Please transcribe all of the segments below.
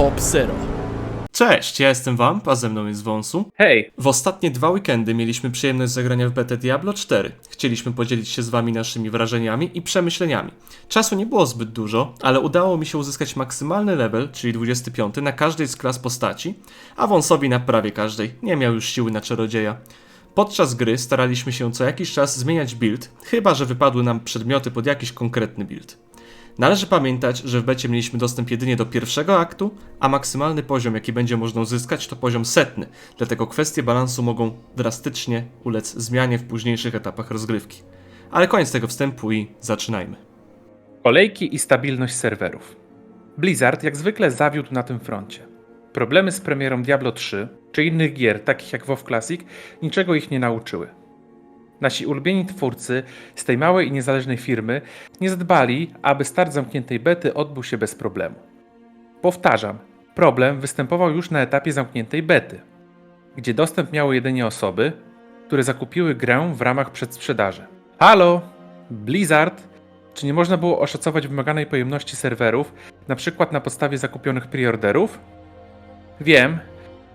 Top Zero. Cześć, ja jestem Wamp, a ze mną jest Wąsu. Hej, W ostatnie dwa weekendy mieliśmy przyjemność zagrania w betę Diablo 4. Chcieliśmy podzielić się z wami naszymi wrażeniami i przemyśleniami. Czasu nie było zbyt dużo, ale udało mi się uzyskać maksymalny level, czyli 25 na każdej z klas postaci, a Wąsowi na prawie każdej. Nie miał już siły na czarodzieja. Podczas gry staraliśmy się co jakiś czas zmieniać build, chyba że wypadły nam przedmioty pod jakiś konkretny build. Należy pamiętać, że w becie mieliśmy dostęp jedynie do pierwszego aktu, a maksymalny poziom, jaki będzie można uzyskać, to poziom setny, dlatego kwestie balansu mogą drastycznie ulec zmianie w późniejszych etapach rozgrywki. Ale koniec tego wstępu i zaczynajmy. kolejki i stabilność serwerów. Blizzard jak zwykle zawiódł na tym froncie. Problemy z premierą Diablo 3 czy innych gier, takich jak WoW Classic, niczego ich nie nauczyły. Nasi ulubieni twórcy z tej małej i niezależnej firmy nie zadbali, aby start zamkniętej bety odbył się bez problemu. Powtarzam, problem występował już na etapie zamkniętej bety, gdzie dostęp miały jedynie osoby, które zakupiły grę w ramach przedsprzedaży. Halo! Blizzard czy nie można było oszacować wymaganej pojemności serwerów, na przykład na podstawie zakupionych preorderów? Wiem,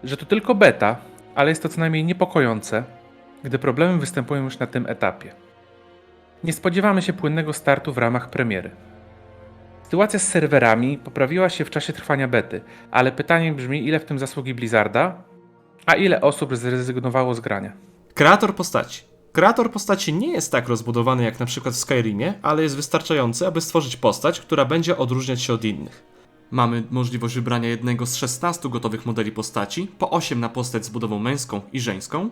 że to tylko beta, ale jest to co najmniej niepokojące, gdy problemy występują już na tym etapie. Nie spodziewamy się płynnego startu w ramach premiery. Sytuacja z serwerami poprawiła się w czasie trwania bety, ale pytanie brzmi, ile w tym zasługi Blizzarda, a ile osób zrezygnowało z grania. Kreator postaci. Kreator postaci nie jest tak rozbudowany jak na przykład w Skyrimie, ale jest wystarczający, aby stworzyć postać, która będzie odróżniać się od innych. Mamy możliwość wybrania jednego z 16 gotowych modeli postaci, po 8 na postać z budową męską i żeńską.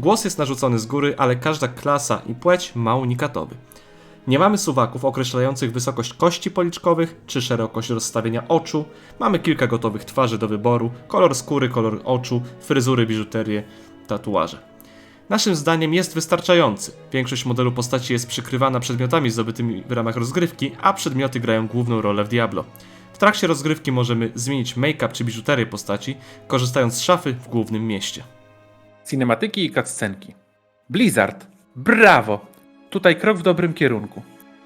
Głos jest narzucony z góry, ale każda klasa i płeć ma unikatowy. Nie mamy suwaków określających wysokość kości policzkowych czy szerokość rozstawienia oczu. Mamy kilka gotowych twarzy do wyboru: kolor skóry, kolor oczu, fryzury, biżuterię, tatuaże. Naszym zdaniem jest wystarczający. Większość modelu postaci jest przykrywana przedmiotami zdobytymi w ramach rozgrywki, a przedmioty grają główną rolę w Diablo. W trakcie rozgrywki możemy zmienić make-up czy biżuterię postaci, korzystając z szafy w głównym mieście. Cinematyki i cutscenki. Blizzard, brawo! Tutaj krok w dobrym kierunku.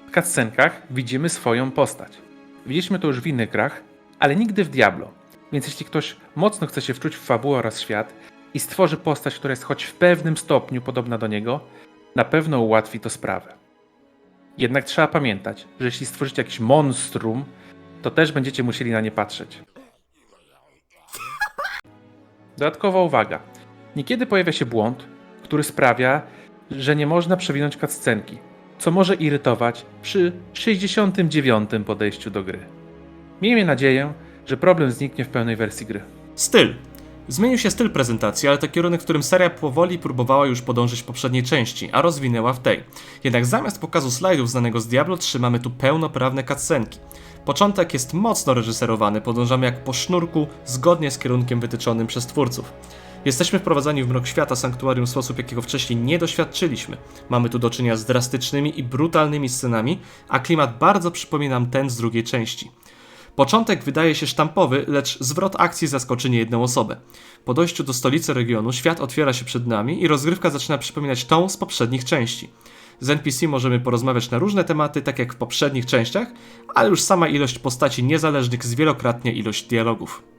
W cutscenkach widzimy swoją postać. Widzieliśmy to już w innych grach, ale nigdy w Diablo. Więc jeśli ktoś mocno chce się wczuć w fabułę oraz świat i stworzy postać, która jest choć w pewnym stopniu podobna do niego, na pewno ułatwi to sprawę. Jednak trzeba pamiętać, że jeśli stworzycie jakiś monstrum, to też będziecie musieli na nie patrzeć. Dodatkowa uwaga. Niekiedy pojawia się błąd, który sprawia, że nie można przewinąć cutscenki, co może irytować przy 69. podejściu do gry. Miejmy nadzieję, że problem zniknie w pełnej wersji gry. Styl. Zmienił się styl prezentacji, ale to kierunek, w którym seria powoli próbowała już podążyć w poprzedniej części, a rozwinęła w tej. Jednak zamiast pokazu slajdów znanego z Diablo 3 mamy tu pełnoprawne cutscenki. Początek jest mocno reżyserowany, podążamy jak po sznurku, zgodnie z kierunkiem wytyczonym przez twórców. Jesteśmy wprowadzani w mrok świata sanktuarium w sposób, jakiego wcześniej nie doświadczyliśmy. Mamy tu do czynienia z drastycznymi i brutalnymi scenami, a klimat bardzo przypomina nam ten z drugiej części. Początek wydaje się sztampowy, lecz zwrot akcji zaskoczy niejedną osobę. Po dojściu do stolicy regionu świat otwiera się przed nami i rozgrywka zaczyna przypominać tą z poprzednich części. Z NPC możemy porozmawiać na różne tematy, tak jak w poprzednich częściach, ale już sama ilość postaci niezależnych zwielokrotnia ilość dialogów.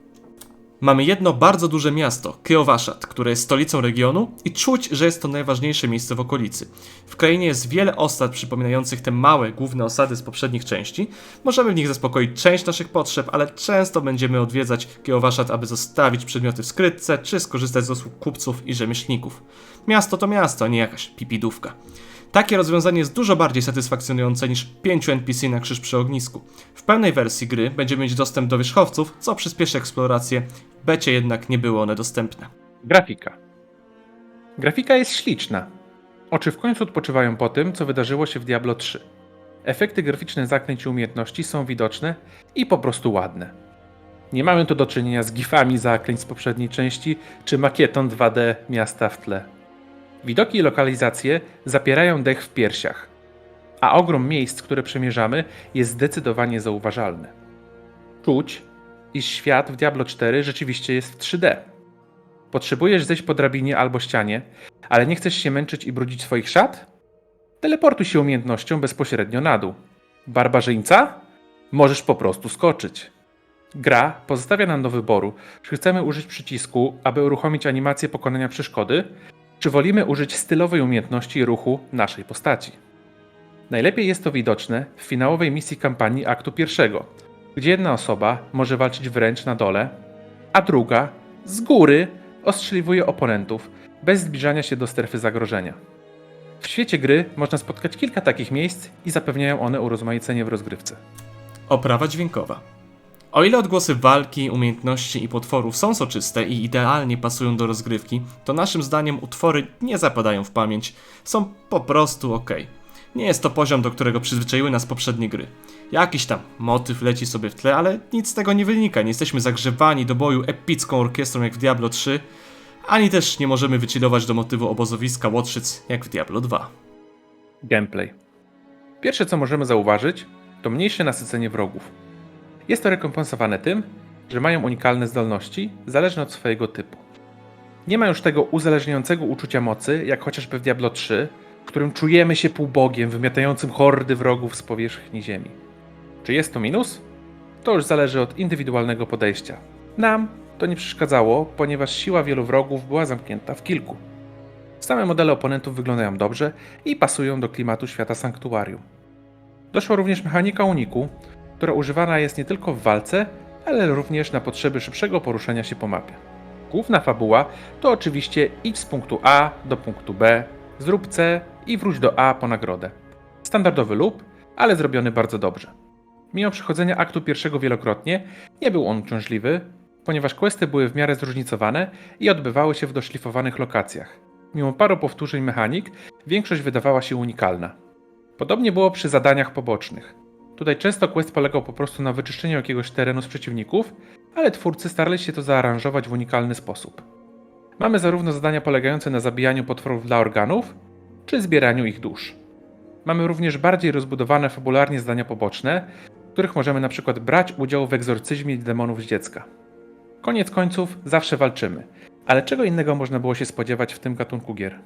Mamy jedno bardzo duże miasto, Kyowashad, które jest stolicą regionu i czuć, że jest to najważniejsze miejsce w okolicy. W krainie jest wiele osad przypominających te małe, główne osady z poprzednich części. Możemy w nich zaspokoić część naszych potrzeb, ale często będziemy odwiedzać Kyowashad, aby zostawić przedmioty w skrytce, czy skorzystać z usług kupców i rzemieślników. Miasto to miasto, a nie jakaś pipidówka. Takie rozwiązanie jest dużo bardziej satysfakcjonujące niż 5 NPC na krzyż przy ognisku. W pełnej wersji gry będziemy mieć dostęp do wierzchowców, co przyspieszy eksplorację, w becie jednak nie były one dostępne. Grafika. Grafika jest śliczna. Oczy w końcu odpoczywają po tym, co wydarzyło się w Diablo 3. Efekty graficzne zaklęć i umiejętności są widoczne i po prostu ładne. Nie mamy tu do czynienia z gifami zaklęć z poprzedniej części czy makietą 2D miasta w tle. Widoki i lokalizacje zapierają dech w piersiach, a ogrom miejsc, które przemierzamy, jest zdecydowanie zauważalny. Czuć, iż świat w Diablo 4 rzeczywiście jest w 3D. Potrzebujesz zejść po drabinie albo ścianie, ale nie chcesz się męczyć i brudzić swoich szat? Teleportuj się umiejętnością bezpośrednio na dół. Barbarzyńca? Możesz po prostu skoczyć. Gra pozostawia nam do wyboru, czy chcemy użyć przycisku, aby uruchomić animację pokonania przeszkody, czy wolimy użyć stylowej umiejętności ruchu naszej postaci. Najlepiej jest to widoczne w finałowej misji kampanii aktu pierwszego, gdzie jedna osoba może walczyć wręcz na dole, a druga z góry ostrzeliwuje oponentów bez zbliżania się do strefy zagrożenia. W świecie gry można spotkać kilka takich miejsc i zapewniają one urozmaicenie w rozgrywce. Oprawa dźwiękowa. O ile odgłosy walki, umiejętności i potworów są soczyste i idealnie pasują do rozgrywki, to naszym zdaniem utwory nie zapadają w pamięć, są po prostu ok. Nie jest to poziom, do którego przyzwyczaiły nas poprzednie gry. Jakiś tam motyw leci sobie w tle, ale nic z tego nie wynika. Nie jesteśmy zagrzewani do boju epicką orkiestrą jak w Diablo 3, ani też nie możemy wychillować do motywu obozowiska Łotrzyc jak w Diablo 2. Gameplay. Pierwsze co możemy zauważyć, to mniejsze nasycenie wrogów. Jest to rekompensowane tym, że mają unikalne zdolności, zależne od swojego typu. Nie ma już tego uzależniającego uczucia mocy, jak chociażby w Diablo 3, w którym czujemy się półbogiem wymiatającym hordy wrogów z powierzchni ziemi. Czy jest to minus? To już zależy od indywidualnego podejścia. Nam to nie przeszkadzało, ponieważ siła wielu wrogów była zamknięta w kilku. Same modele oponentów wyglądają dobrze i pasują do klimatu świata sanktuarium. Doszła również mechanika uniku, która używana jest nie tylko w walce, ale również na potrzeby szybszego poruszania się po mapie. Główna fabuła to oczywiście idź z punktu A do punktu B, zrób C i wróć do A po nagrodę. Standardowy lub, ale zrobiony bardzo dobrze. Mimo przechodzenia aktu pierwszego wielokrotnie, nie był on uciążliwy, ponieważ questy były w miarę zróżnicowane i odbywały się w doszlifowanych lokacjach. Mimo paru powtórzeń mechanik, większość wydawała się unikalna. Podobnie było przy zadaniach pobocznych. Tutaj często quest polegał po prostu na wyczyszczeniu jakiegoś terenu z przeciwników, ale twórcy starali się to zaaranżować w unikalny sposób. Mamy zarówno zadania polegające na zabijaniu potworów dla organów, czy zbieraniu ich dusz. Mamy również bardziej rozbudowane fabularnie zadania poboczne, w których możemy na przykład brać udział w egzorcyzmie demonów z dziecka. Koniec końców zawsze walczymy, ale czego innego można było się spodziewać w tym gatunku gier?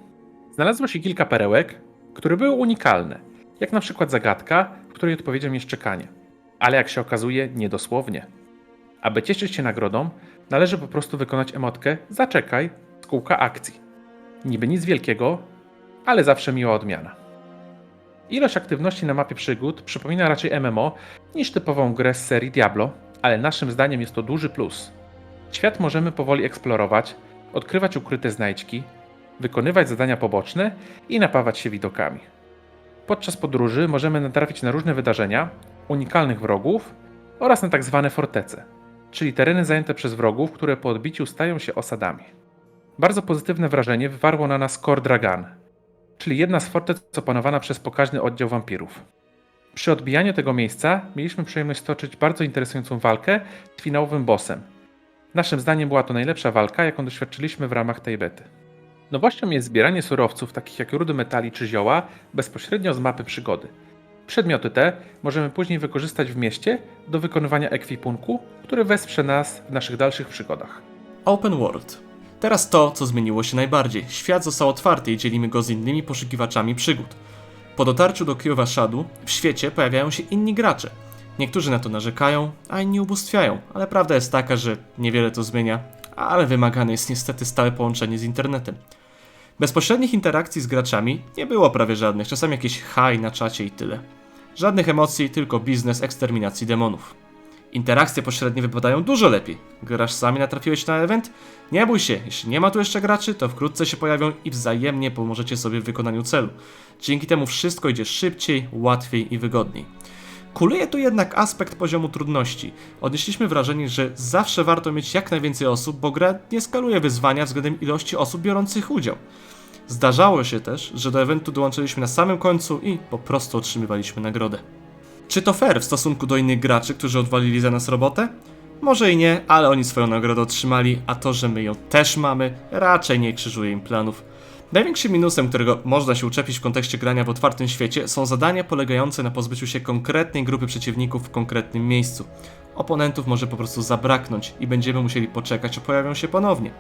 Znalazło się kilka perełek, które były unikalne, jak na przykład zagadka, której odpowiedzią jest czekanie. Ale jak się okazuje, niedosłownie. Aby cieszyć się nagrodą, należy po prostu wykonać emotkę zaczekaj z kółka akcji. Niby nic wielkiego, ale zawsze miła odmiana. Ilość aktywności na mapie przygód przypomina raczej MMO niż typową grę z serii Diablo, ale naszym zdaniem jest to duży plus. Świat możemy powoli eksplorować, odkrywać ukryte znajdźki, wykonywać zadania poboczne i napawać się widokami. Podczas podróży możemy natrafić na różne wydarzenia, unikalnych wrogów oraz na tak zwane fortece, czyli tereny zajęte przez wrogów, które po odbiciu stają się osadami. Bardzo pozytywne wrażenie wywarło na nas Kor Dragan, czyli jedna z fortec opanowana przez pokaźny oddział wampirów. Przy odbijaniu tego miejsca mieliśmy przyjemność stoczyć bardzo interesującą walkę z finałowym bossem. Naszym zdaniem była to najlepsza walka, jaką doświadczyliśmy w ramach tej bety. Nowością jest zbieranie surowców, takich jak rudy metali czy zioła, bezpośrednio z mapy przygody. Przedmioty te możemy później wykorzystać w mieście do wykonywania ekwipunku, który wesprze nas w naszych dalszych przygodach. Open World. Teraz to, co zmieniło się najbardziej. Świat został otwarty i dzielimy go z innymi poszukiwaczami przygód. Po dotarciu do Kiowa Shadu w świecie pojawiają się inni gracze. Niektórzy na to narzekają, a inni ubóstwiają, ale prawda jest taka, że niewiele to zmienia, ale wymagane jest niestety stałe połączenie z internetem. Bezpośrednich interakcji z graczami nie było prawie żadnych, czasami jakieś haj na czacie i tyle. Żadnych emocji, tylko biznes eksterminacji demonów. Interakcje pośrednie wypadają dużo lepiej. Grasz sami natrafiłeś na event? Nie bój się, jeśli nie ma tu jeszcze graczy, to wkrótce się pojawią i wzajemnie pomożecie sobie w wykonaniu celu. Dzięki temu wszystko idzie szybciej, łatwiej i wygodniej. Kuluje tu jednak aspekt poziomu trudności. Odnieśliśmy wrażenie, że zawsze warto mieć jak najwięcej osób, bo gra nie skaluje wyzwania względem ilości osób biorących udział. Zdarzało się też, że do eventu dołączyliśmy na samym końcu i po prostu otrzymywaliśmy nagrodę. Czy to fair w stosunku do innych graczy, którzy odwalili za nas robotę? Może i nie, ale oni swoją nagrodę otrzymali, a to, że my ją też mamy, raczej nie krzyżuje im planów. Największym minusem, którego można się uczepić w kontekście grania w otwartym świecie, są zadania polegające na pozbyciu się konkretnej grupy przeciwników w konkretnym miejscu. Oponentów może po prostu zabraknąć i będziemy musieli poczekać, aż pojawią się ponownie.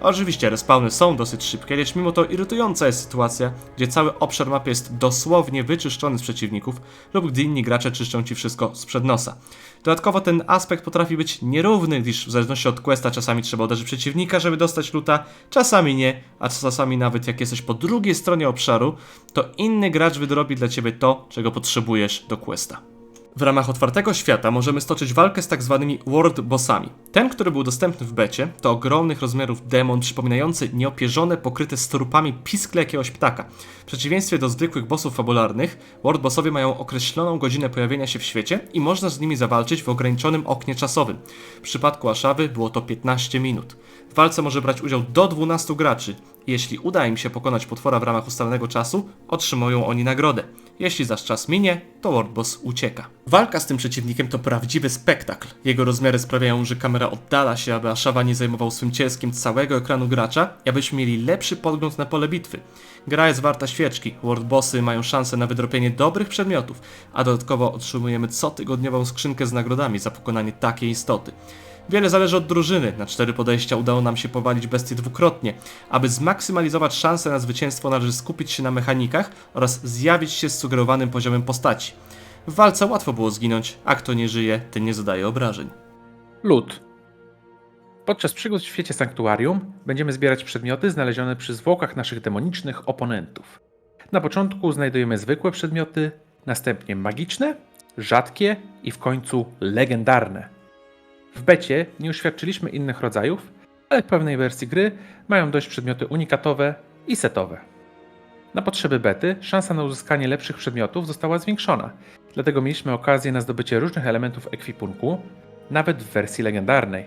Oczywiście respawny są dosyć szybkie, lecz mimo to irytująca jest sytuacja, gdzie cały obszar mapy jest dosłownie wyczyszczony z przeciwników lub gdy inni gracze czyszczą ci wszystko sprzed nosa. Dodatkowo ten aspekt potrafi być nierówny, gdyż w zależności od questa czasami trzeba uderzyć przeciwnika, żeby dostać luta, czasami nie, a czasami nawet jak jesteś po drugiej stronie obszaru, to inny gracz wydrobi dla ciebie to, czego potrzebujesz do questa. W ramach otwartego świata możemy stoczyć walkę z tak zwanymi world bossami. Ten, który był dostępny w becie, to ogromnych rozmiarów demon przypominający nieopierzone, pokryte strupami piskle jakiegoś ptaka. W przeciwieństwie do zwykłych bossów fabularnych, world bossowie mają określoną godzinę pojawienia się w świecie i można z nimi zawalczyć w ograniczonym oknie czasowym. W przypadku Aszawy było to 15 minut. W walce może brać udział do 12 graczy. Jeśli uda im się pokonać potwora w ramach ustalonego czasu, otrzymują oni nagrodę. Jeśli zaś czas minie, to World Boss ucieka. Walka z tym przeciwnikiem to prawdziwy spektakl. Jego rozmiary sprawiają, że kamera oddala się, aby Ashawa nie zajmował swym cielskiem całego ekranu gracza abyśmy mieli lepszy podgląd na pole bitwy. Gra jest warta świeczki, World Bossy mają szansę na wydropienie dobrych przedmiotów, a dodatkowo otrzymujemy cotygodniową skrzynkę z nagrodami za pokonanie takiej istoty. Wiele zależy od drużyny. Na cztery podejścia udało nam się powalić bestię dwukrotnie. Aby zmaksymalizować szanse na zwycięstwo, należy skupić się na mechanikach oraz zjawić się z sugerowanym poziomem postaci. W walce łatwo było zginąć, a kto nie żyje, ten nie zadaje obrażeń. Lód. Podczas przygód w świecie sanktuarium będziemy zbierać przedmioty znalezione przy zwłokach naszych demonicznych oponentów. Na początku znajdujemy zwykłe przedmioty, następnie magiczne, rzadkie i w końcu legendarne. W becie nie uświadczyliśmy innych rodzajów, ale w pewnej wersji gry mają dość przedmioty unikatowe i setowe. Na potrzeby bety szansa na uzyskanie lepszych przedmiotów została zwiększona, dlatego mieliśmy okazję na zdobycie różnych elementów ekwipunku, nawet w wersji legendarnej.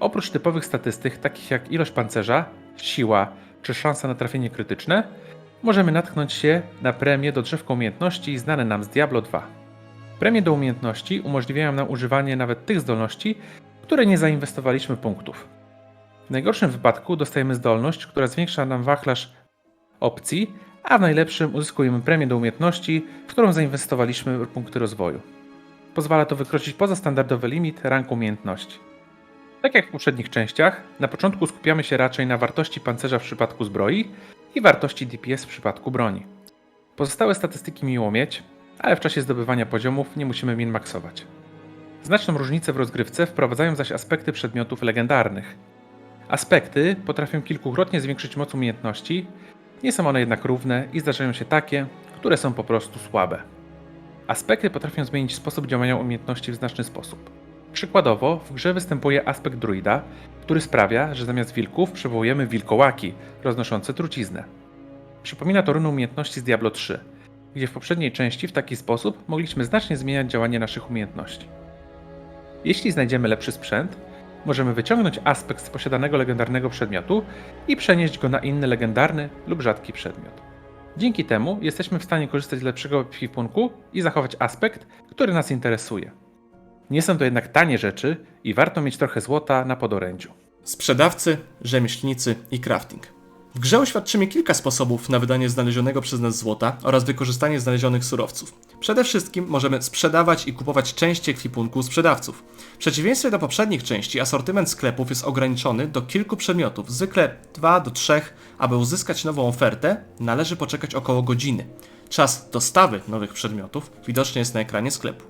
Oprócz typowych statystyk, takich jak ilość pancerza, siła czy szansa na trafienie krytyczne, możemy natknąć się na premie do drzewka umiejętności znane nam z Diablo 2. Premie do umiejętności umożliwiają nam używanie nawet tych zdolności, które nie zainwestowaliśmy punktów. W najgorszym wypadku dostajemy zdolność, która zwiększa nam wachlarz opcji, a w najlepszym uzyskujemy premię do umiejętności, w którą zainwestowaliśmy punkty rozwoju. Pozwala to wykroczyć poza standardowy limit rank umiejętności. Tak jak w poprzednich częściach, na początku skupiamy się raczej na wartości pancerza w przypadku zbroi i wartości DPS w przypadku broni. Pozostałe statystyki miło mieć, ale w czasie zdobywania poziomów nie musimy min-maxować. Znaczną różnicę w rozgrywce wprowadzają zaś aspekty przedmiotów legendarnych. Aspekty potrafią kilkukrotnie zwiększyć moc umiejętności, nie są one jednak równe i zdarzają się takie, które są po prostu słabe. Aspekty potrafią zmienić sposób działania umiejętności w znaczny sposób. Przykładowo, w grze występuje aspekt druida, który sprawia, że zamiast wilków przywołujemy wilkołaki, roznoszące truciznę. Przypomina to runę umiejętności z Diablo 3, gdzie w poprzedniej części w taki sposób mogliśmy znacznie zmieniać działanie naszych umiejętności. Jeśli znajdziemy lepszy sprzęt, możemy wyciągnąć aspekt z posiadanego legendarnego przedmiotu i przenieść go na inny legendarny lub rzadki przedmiot. Dzięki temu jesteśmy w stanie korzystać z lepszego ekwipunku i zachować aspekt, który nas interesuje. Nie są to jednak tanie rzeczy i warto mieć trochę złota na podorędziu. Sprzedawcy, rzemieślnicy i crafting. W grze uświadczymy kilka sposobów na wydanie znalezionego przez nas złota oraz wykorzystanie znalezionych surowców. Przede wszystkim możemy sprzedawać i kupować części ekwipunku sprzedawców. W przeciwieństwie do poprzednich części, asortyment sklepów jest ograniczony do kilku przedmiotów, zwykle 2 do 3. Aby uzyskać nową ofertę, należy poczekać około godziny. Czas dostawy nowych przedmiotów widoczny jest na ekranie sklepu.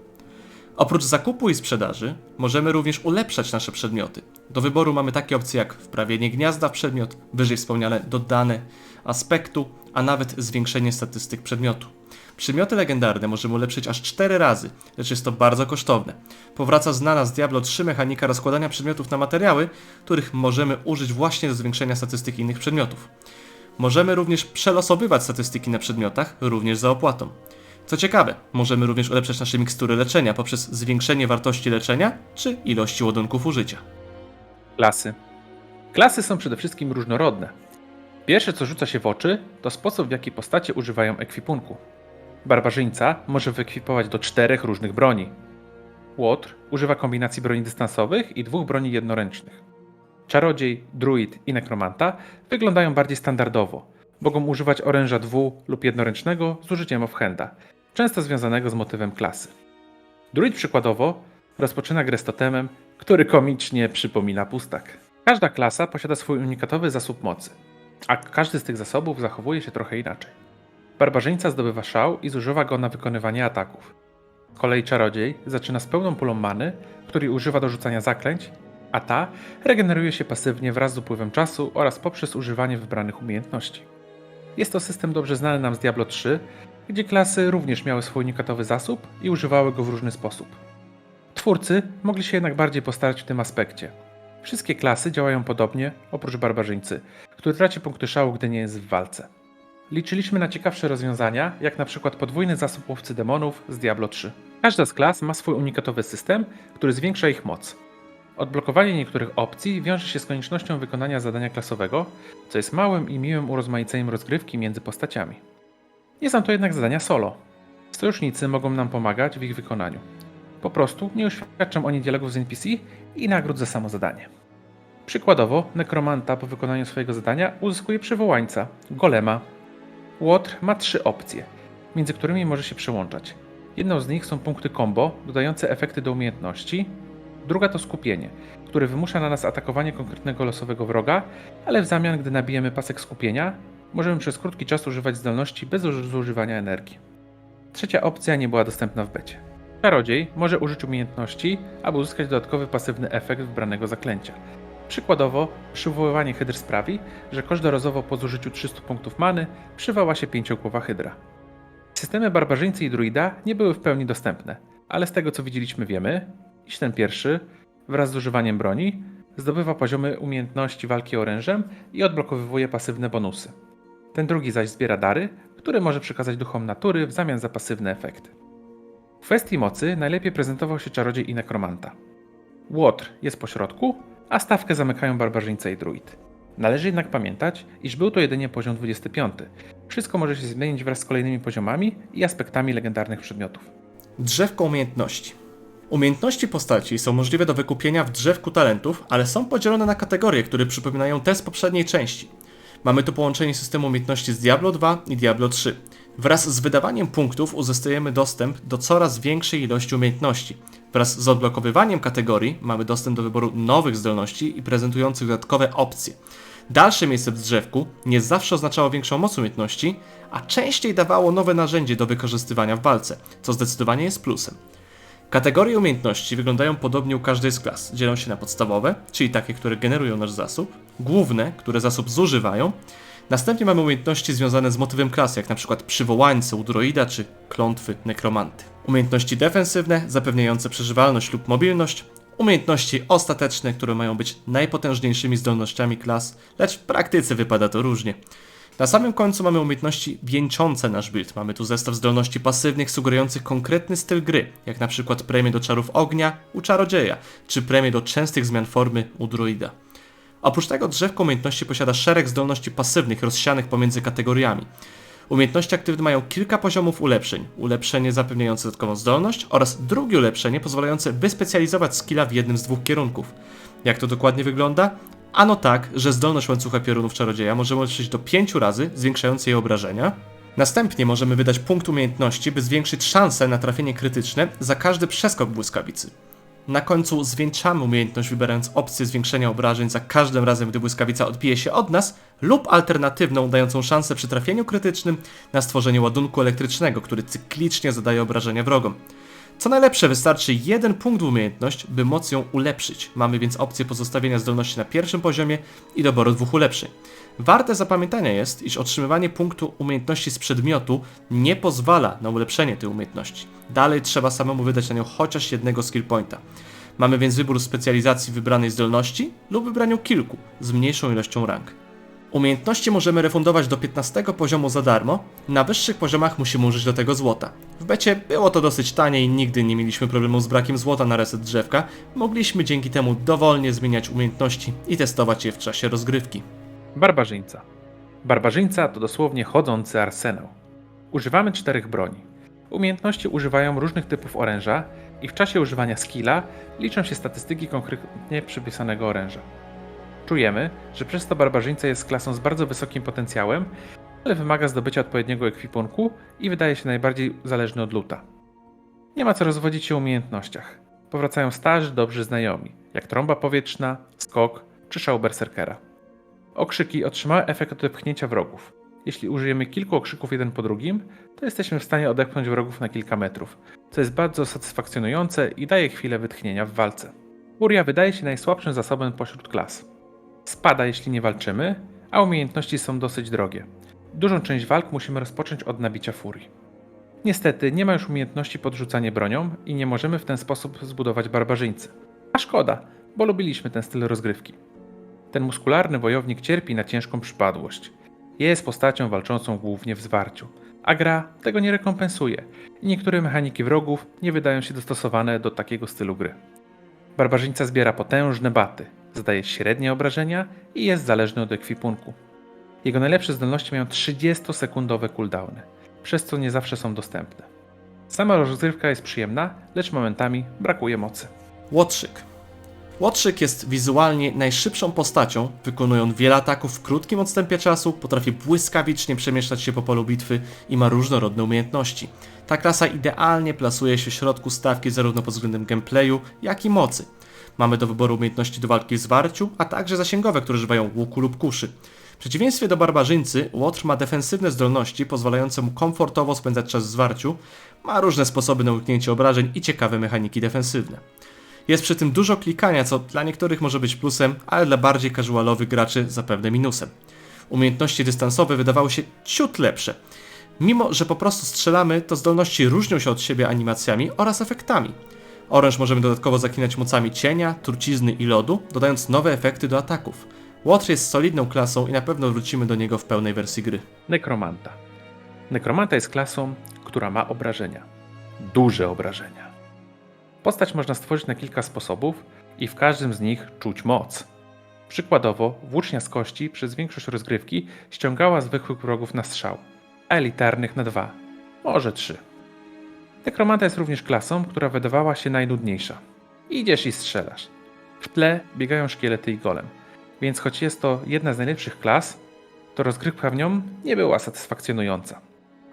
Oprócz zakupu i sprzedaży, możemy również ulepszać nasze przedmioty. Do wyboru mamy takie opcje jak wprawienie gniazda w przedmiot, wyżej wspomniane dodane aspektu, a nawet zwiększenie statystyk przedmiotu. Przedmioty legendarne możemy ulepszyć aż 4 razy, lecz jest to bardzo kosztowne. Powraca znana z Diablo 3 mechanika rozkładania przedmiotów na materiały, których możemy użyć właśnie do zwiększenia statystyk innych przedmiotów. Możemy również przelosowywać statystyki na przedmiotach, również za opłatą. Co ciekawe, możemy również ulepszać nasze mikstury leczenia poprzez zwiększenie wartości leczenia czy ilości ładunków użycia. Klasy. Klasy są przede wszystkim różnorodne. Pierwsze, co rzuca się w oczy, to sposób, w jaki postacie używają ekwipunku. Barbarzyńca może wyekwipować do czterech różnych broni. Łotr używa kombinacji broni dystansowych i dwóch broni jednoręcznych. Czarodziej, druid i nekromanta wyglądają bardziej standardowo. Mogą używać oręża dwu- lub jednoręcznego z użyciem offhanda, często związanego z motywem klasy. Druid przykładowo rozpoczyna grę z totemem, który komicznie przypomina pustak. Każda klasa posiada swój unikatowy zasób mocy, a każdy z tych zasobów zachowuje się trochę inaczej. Barbarzyńca zdobywa szał i zużywa go na wykonywanie ataków. Z kolei czarodziej zaczyna z pełną pulą many, której używa do rzucania zaklęć, a ta regeneruje się pasywnie wraz z upływem czasu oraz poprzez używanie wybranych umiejętności. Jest to system dobrze znany nam z Diablo 3, gdzie klasy również miały swój unikatowy zasób i używały go w różny sposób. Twórcy mogli się jednak bardziej postarać w tym aspekcie. Wszystkie klasy działają podobnie, oprócz barbarzyńcy, który traci punkty szału, gdy nie jest w walce. Liczyliśmy na ciekawsze rozwiązania, jak na przykład podwójny zasób łowcy demonów z Diablo 3. Każda z klas ma swój unikatowy system, który zwiększa ich moc. Odblokowanie niektórych opcji wiąże się z koniecznością wykonania zadania klasowego, co jest małym i miłym urozmaiceniem rozgrywki między postaciami. Nie są to jednak zadania solo. Sojusznicy mogą nam pomagać w ich wykonaniu. Po prostu nie uświadczam oni dialogów z NPC i nagród za samo zadanie. Przykładowo, nekromanta po wykonaniu swojego zadania uzyskuje przywołańca, golema. Łotr ma trzy opcje, między którymi może się przełączać. Jedną z nich są punkty combo, dodające efekty do umiejętności. Druga to skupienie, które wymusza na nas atakowanie konkretnego losowego wroga, ale w zamian, gdy nabijemy pasek skupienia, możemy przez krótki czas używać zdolności bez zużywania energii. Trzecia opcja nie była dostępna w becie. Czarodziej może użyć umiejętności, aby uzyskać dodatkowy pasywny efekt wybranego zaklęcia. Przykładowo, przywoływanie hydr sprawi, że każdorazowo po zużyciu 300 punktów many przywoła się pięciogłowa hydra. Systemy barbarzyńcy i druida nie były w pełni dostępne, ale z tego co widzieliśmy wiemy, iż ten pierwszy, wraz z używaniem broni, zdobywa poziomy umiejętności walki orężem i odblokowywuje pasywne bonusy. Ten drugi zaś zbiera dary, które może przekazać duchom natury w zamian za pasywne efekty. Kwestii mocy najlepiej prezentował się czarodziej i nekromanta. Łotr jest po środku, a stawkę zamykają barbarzyńca i druid. Należy jednak pamiętać, iż był to jedynie poziom 25. Wszystko może się zmienić wraz z kolejnymi poziomami i aspektami legendarnych przedmiotów. Drzewko umiejętności. Umiejętności postaci są możliwe do wykupienia w drzewku talentów, ale są podzielone na kategorie, które przypominają te z poprzedniej części. Mamy tu połączenie systemu umiejętności z Diablo 2 i Diablo 3. Wraz z wydawaniem punktów uzyskujemy dostęp do coraz większej ilości umiejętności. Wraz z odblokowywaniem kategorii mamy dostęp do wyboru nowych zdolności i prezentujących dodatkowe opcje. Dalsze miejsce w drzewku nie zawsze oznaczało większą moc umiejętności, a częściej dawało nowe narzędzie do wykorzystywania w walce, co zdecydowanie jest plusem. Kategorie umiejętności wyglądają podobnie u każdej z klas. Dzielą się na podstawowe, czyli takie, które generują nasz zasób, główne, które zasób zużywają. Następnie mamy umiejętności związane z motywem klasy, jak np. przywołańce u droida czy klątwy nekromanty. Umiejętności defensywne, zapewniające przeżywalność lub mobilność. Umiejętności ostateczne, które mają być najpotężniejszymi zdolnościami klas, lecz w praktyce wypada to różnie. Na samym końcu mamy umiejętności wieńczące nasz build. Mamy tu zestaw zdolności pasywnych sugerujących konkretny styl gry, jak na przykład premię do czarów ognia u czarodzieja, czy premię do częstych zmian formy u druida. Oprócz tego drzewko umiejętności posiada szereg zdolności pasywnych rozsianych pomiędzy kategoriami. Umiejętności aktywne mają kilka poziomów ulepszeń. Ulepszenie zapewniające dodatkową zdolność oraz drugie ulepszenie pozwalające wyspecjalizować skilla w jednym z dwóch kierunków. Jak to dokładnie wygląda? Ano tak, że zdolność łańcucha piorunów czarodzieja możemy ulepszyć do 5 razy, zwiększając jej obrażenia. Następnie możemy wydać punkt umiejętności, by zwiększyć szanse na trafienie krytyczne za każdy przeskok błyskawicy. Na końcu zwieńczamy umiejętność wybierając opcję zwiększenia obrażeń za każdym razem, gdy błyskawica odbije się od nas, lub alternatywną dającą szansę przy trafieniu krytycznym na stworzenie ładunku elektrycznego, który cyklicznie zadaje obrażenia wrogom. Co najlepsze, wystarczy jeden punkt w umiejętność, by moc ją ulepszyć. Mamy więc opcję pozostawienia zdolności na pierwszym poziomie i doboru dwóch ulepszeń. Warte zapamiętania jest, iż otrzymywanie punktu umiejętności z przedmiotu nie pozwala na ulepszenie tej umiejętności. Dalej trzeba samemu wydać na nią chociaż jednego skill pointa. Mamy więc wybór specjalizacji wybranej zdolności lub wybraniu kilku z mniejszą ilością rank. Umiejętności możemy refundować do 15 poziomu za darmo, na wyższych poziomach musimy użyć do tego złota. W becie było to dosyć tanie i nigdy nie mieliśmy problemu z brakiem złota na reset drzewka, mogliśmy dzięki temu dowolnie zmieniać umiejętności i testować je w czasie rozgrywki. Barbarzyńca. Barbarzyńca to dosłownie chodzący arsenał. Używamy czterech broni. Umiejętności używają różnych typów oręża i w czasie używania skilla liczą się statystyki konkretnie przypisanego oręża. Czujemy, że przez to barbarzyńca jest klasą z bardzo wysokim potencjałem, ale wymaga zdobycia odpowiedniego ekwipunku i wydaje się najbardziej zależny od luta. Nie ma co rozwodzić się o umiejętnościach. Powracają starzy, dobrzy znajomi, jak trąba powietrzna, skok czy szał berserkera. Okrzyki otrzymały efekt odepchnięcia wrogów. Jeśli użyjemy kilku okrzyków jeden po drugim, to jesteśmy w stanie odepchnąć wrogów na kilka metrów, co jest bardzo satysfakcjonujące i daje chwilę wytchnienia w walce. Furia wydaje się najsłabszym zasobem pośród klas. Spada jeśli nie walczymy, a umiejętności są dosyć drogie. Dużą część walk musimy rozpocząć od nabicia furii. Niestety nie ma już umiejętności podrzucanie bronią i nie możemy w ten sposób zbudować barbarzyńcy. A szkoda, bo lubiliśmy ten styl rozgrywki. Ten muskularny wojownik cierpi na ciężką przypadłość. Jest postacią walczącą głównie w zwarciu, a gra tego nie rekompensuje i niektóre mechaniki wrogów nie wydają się dostosowane do takiego stylu gry. Barbarzyńca zbiera potężne baty, zadaje średnie obrażenia i jest zależny od ekwipunku. Jego najlepsze zdolności mają 30-sekundowe cooldowny, przez co nie zawsze są dostępne. Sama rozgrywka jest przyjemna, lecz momentami brakuje mocy. Łotrzyk. Łotrzyk jest wizualnie najszybszą postacią, wykonując wiele ataków w krótkim odstępie czasu, potrafi błyskawicznie przemieszczać się po polu bitwy i ma różnorodne umiejętności. Ta klasa idealnie plasuje się w środku stawki zarówno pod względem gameplayu, jak i mocy. Mamy do wyboru umiejętności do walki w zwarciu, a także zasięgowe, które używają łuku lub kuszy. W przeciwieństwie do barbarzyńcy, Łotr ma defensywne zdolności pozwalające mu komfortowo spędzać czas w zwarciu, ma różne sposoby na uniknięcie obrażeń i ciekawe mechaniki defensywne. Jest przy tym dużo klikania, co dla niektórych może być plusem, ale dla bardziej casualowych graczy zapewne minusem. Umiejętności dystansowe wydawały się ciut lepsze. Mimo, że po prostu strzelamy, to zdolności różnią się od siebie animacjami oraz efektami. Oręż możemy dodatkowo zaklinać mocami cienia, trucizny i lodu, dodając nowe efekty do ataków. Łotr jest solidną klasą i na pewno wrócimy do niego w pełnej wersji gry. Nekromanta. Nekromanta jest klasą, która ma obrażenia. Duże obrażenia. Postać można stworzyć na kilka sposobów i w każdym z nich czuć moc. Przykładowo, włócznia z kości przez większość rozgrywki ściągała zwykłych wrogów na strzał, elitarnych na dwa, może trzy. Nekromanta jest również klasą, która wydawała się najnudniejsza. Idziesz i strzelasz. W tle biegają szkielety i golem, więc choć jest to jedna z najlepszych klas, to rozgrywka w nią nie była satysfakcjonująca.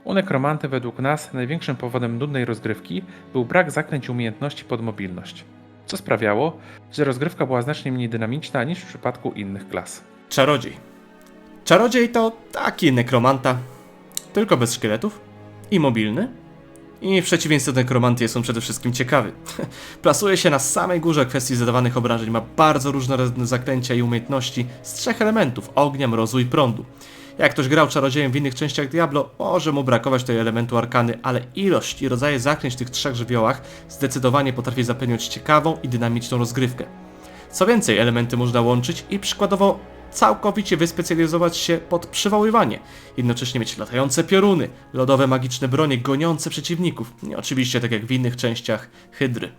U nekromanty według nas największym powodem nudnej rozgrywki był brak zaklęć umiejętności pod mobilność, co sprawiało, że rozgrywka była znacznie mniej dynamiczna niż w przypadku innych klas. Czarodziej. Czarodziej to taki nekromanta, tylko bez szkieletów i mobilny. I w przeciwieństwie do nekromanty jest on przede wszystkim ciekawy. Plasuje się na samej górze kwestii zadawanych obrażeń, ma bardzo różnorodne zaklęcia i umiejętności z trzech elementów ognia, mrozu i prądu. Jak ktoś grał czarodziejem w innych częściach Diablo, może mu brakować tego elementu arkany, ale ilość i rodzaje zaklęć w tych trzech żywiołach zdecydowanie potrafi zapewnić ciekawą i dynamiczną rozgrywkę. Co więcej, elementy można łączyć i przykładowo całkowicie wyspecjalizować się pod przywoływanie. Jednocześnie mieć latające pioruny, lodowe magiczne bronie goniące przeciwników. I oczywiście tak jak w innych częściach Hydry.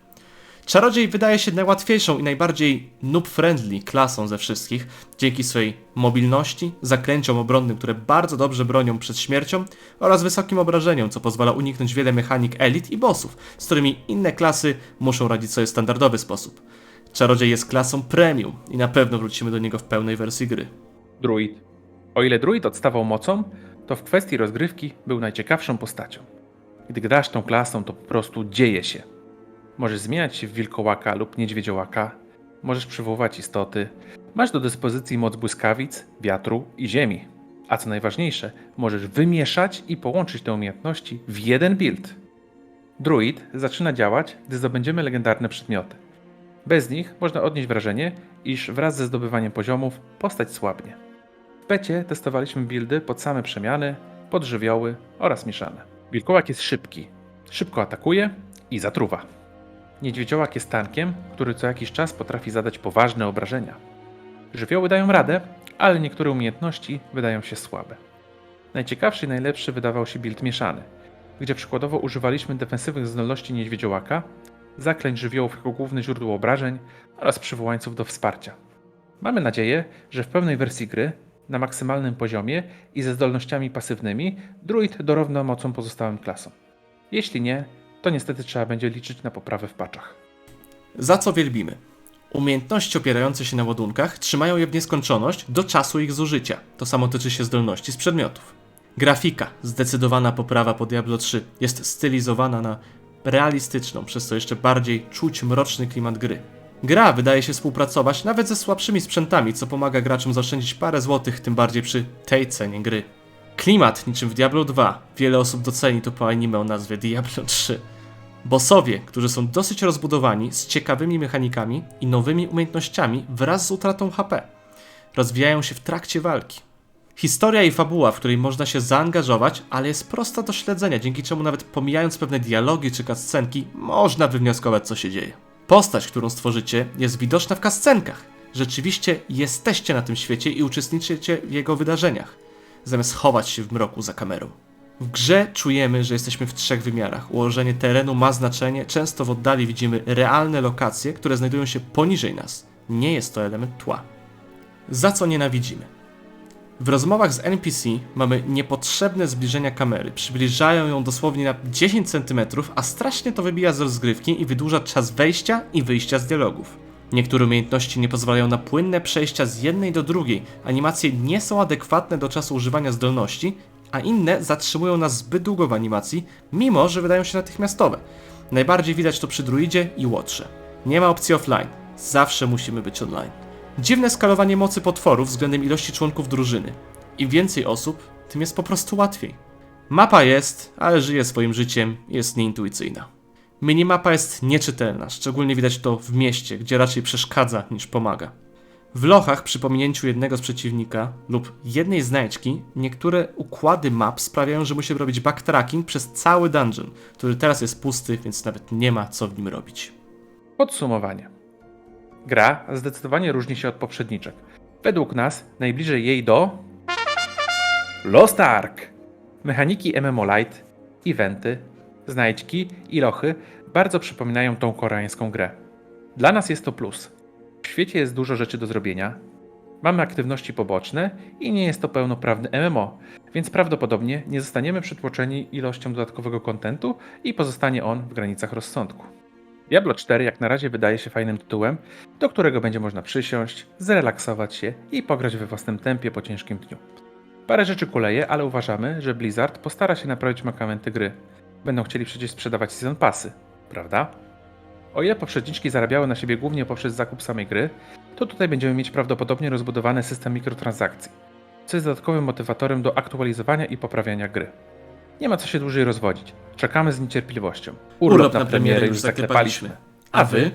Czarodziej wydaje się najłatwiejszą i najbardziej noob-friendly klasą ze wszystkich, dzięki swojej mobilności, zaklęciom obronnym, które bardzo dobrze bronią przed śmiercią oraz wysokim obrażeniom, co pozwala uniknąć wiele mechanik elit i bossów, z którymi inne klasy muszą radzić sobie w standardowy sposób. Czarodziej jest klasą premium i na pewno wrócimy do niego w pełnej wersji gry. Druid. O ile druid odstawał mocą, to w kwestii rozgrywki był najciekawszą postacią. Gdy grasz tą klasą, to po prostu dzieje się. Możesz zmieniać się w wilkołaka lub niedźwiedziołaka, możesz przywoływać istoty, masz do dyspozycji moc błyskawic, wiatru i ziemi. A co najważniejsze, możesz wymieszać i połączyć te umiejętności w jeden build. Druid zaczyna działać, gdy zdobędziemy legendarne przedmioty. Bez nich można odnieść wrażenie, iż wraz ze zdobywaniem poziomów postać słabnie. W becie testowaliśmy buildy pod same przemiany, pod żywioły oraz mieszane. Wilkołak jest szybki, szybko atakuje i zatruwa. Niedźwiedziołak jest tankiem, który co jakiś czas potrafi zadać poważne obrażenia. Żywioły dają radę, ale niektóre umiejętności wydają się słabe. Najciekawszy i najlepszy wydawał się build mieszany, gdzie przykładowo używaliśmy defensywnych zdolności niedźwiedziołaka, zaklęć żywiołów jako główne źródło obrażeń oraz przywołańców do wsparcia. Mamy nadzieję, że w pełnej wersji gry, na maksymalnym poziomie i ze zdolnościami pasywnymi, druid dorówna mocą pozostałym klasom. Jeśli nie, to niestety trzeba będzie liczyć na poprawę w paczach. Za co wielbimy? Umiejętności opierające się na ładunkach trzymają je w nieskończoność do czasu ich zużycia. To samo tyczy się zdolności z przedmiotów. Grafika, zdecydowana poprawa po Diablo 3, jest stylizowana na realistyczną, przez co jeszcze bardziej czuć mroczny klimat gry. Gra wydaje się współpracować nawet ze słabszymi sprzętami, co pomaga graczom zaoszczędzić parę złotych, tym bardziej przy tej cenie gry. Klimat niczym w Diablo 2. Wiele osób doceni to po anime o nazwie Diablo 3. Bossowie, którzy są dosyć rozbudowani, z ciekawymi mechanikami i nowymi umiejętnościami wraz z utratą HP. Rozwijają się w trakcie walki. Historia i fabuła, w której można się zaangażować, ale jest prosta do śledzenia, dzięki czemu nawet pomijając pewne dialogi czy cutscenki, można wywnioskować co się dzieje. Postać, którą stworzycie, jest widoczna w cutscenkach. Rzeczywiście jesteście na tym świecie i uczestniczycie w jego wydarzeniach, zamiast chować się w mroku za kamerą. W grze czujemy, że jesteśmy w trzech wymiarach. Ułożenie terenu ma znaczenie, często w oddali widzimy realne lokacje, które znajdują się poniżej nas. Nie jest to element tła. Za co nienawidzimy? W rozmowach z NPC mamy niepotrzebne zbliżenia kamery. Przybliżają ją dosłownie na 10 cm, a strasznie to wybija z rozgrywki i wydłuża czas wejścia i wyjścia z dialogów. Niektóre umiejętności nie pozwalają na płynne przejścia z jednej do drugiej, animacje nie są adekwatne do czasu używania zdolności, a inne zatrzymują nas zbyt długo w animacji, mimo że wydają się natychmiastowe. Najbardziej widać to przy druidzie i łotrze. Nie ma opcji offline, zawsze musimy być online. Dziwne skalowanie mocy potworów względem ilości członków drużyny. Im więcej osób, tym jest po prostu łatwiej. Mapa jest, ale żyje swoim życiem jest nieintuicyjna. Minimapa jest nieczytelna, szczególnie widać to w mieście, gdzie raczej przeszkadza niż pomaga. W lochach przy pominięciu jednego z przeciwnika lub jednej znajdźki niektóre układy map sprawiają, że musimy robić backtracking przez cały dungeon, który teraz jest pusty, więc nawet nie ma co w nim robić. Podsumowanie. Gra zdecydowanie różni się od poprzedniczek. Według nas najbliżej jej do Lost Ark. Mechaniki MMO Lite, eventy, znajdźki i lochy bardzo przypominają tą koreańską grę. Dla nas jest to plus. W świecie jest dużo rzeczy do zrobienia, mamy aktywności poboczne i nie jest to pełnoprawny MMO, więc prawdopodobnie nie zostaniemy przytłoczeni ilością dodatkowego kontentu i pozostanie on w granicach rozsądku. Diablo 4 jak na razie wydaje się fajnym tytułem, do którego będzie można przysiąść, zrelaksować się i pograć we własnym tempie po ciężkim dniu. Parę rzeczy kuleje, ale uważamy, że Blizzard postara się naprawić makamenty gry. Będą chcieli przecież sprzedawać season passy, prawda? O ile poprzedniczki zarabiały na siebie głównie poprzez zakup samej gry, to tutaj będziemy mieć prawdopodobnie rozbudowany system mikrotransakcji, co jest dodatkowym motywatorem do aktualizowania i poprawiania gry. Nie ma co się dłużej rozwodzić. Czekamy z niecierpliwością. Urlop na premierę już zaklepaliśmy. A wy?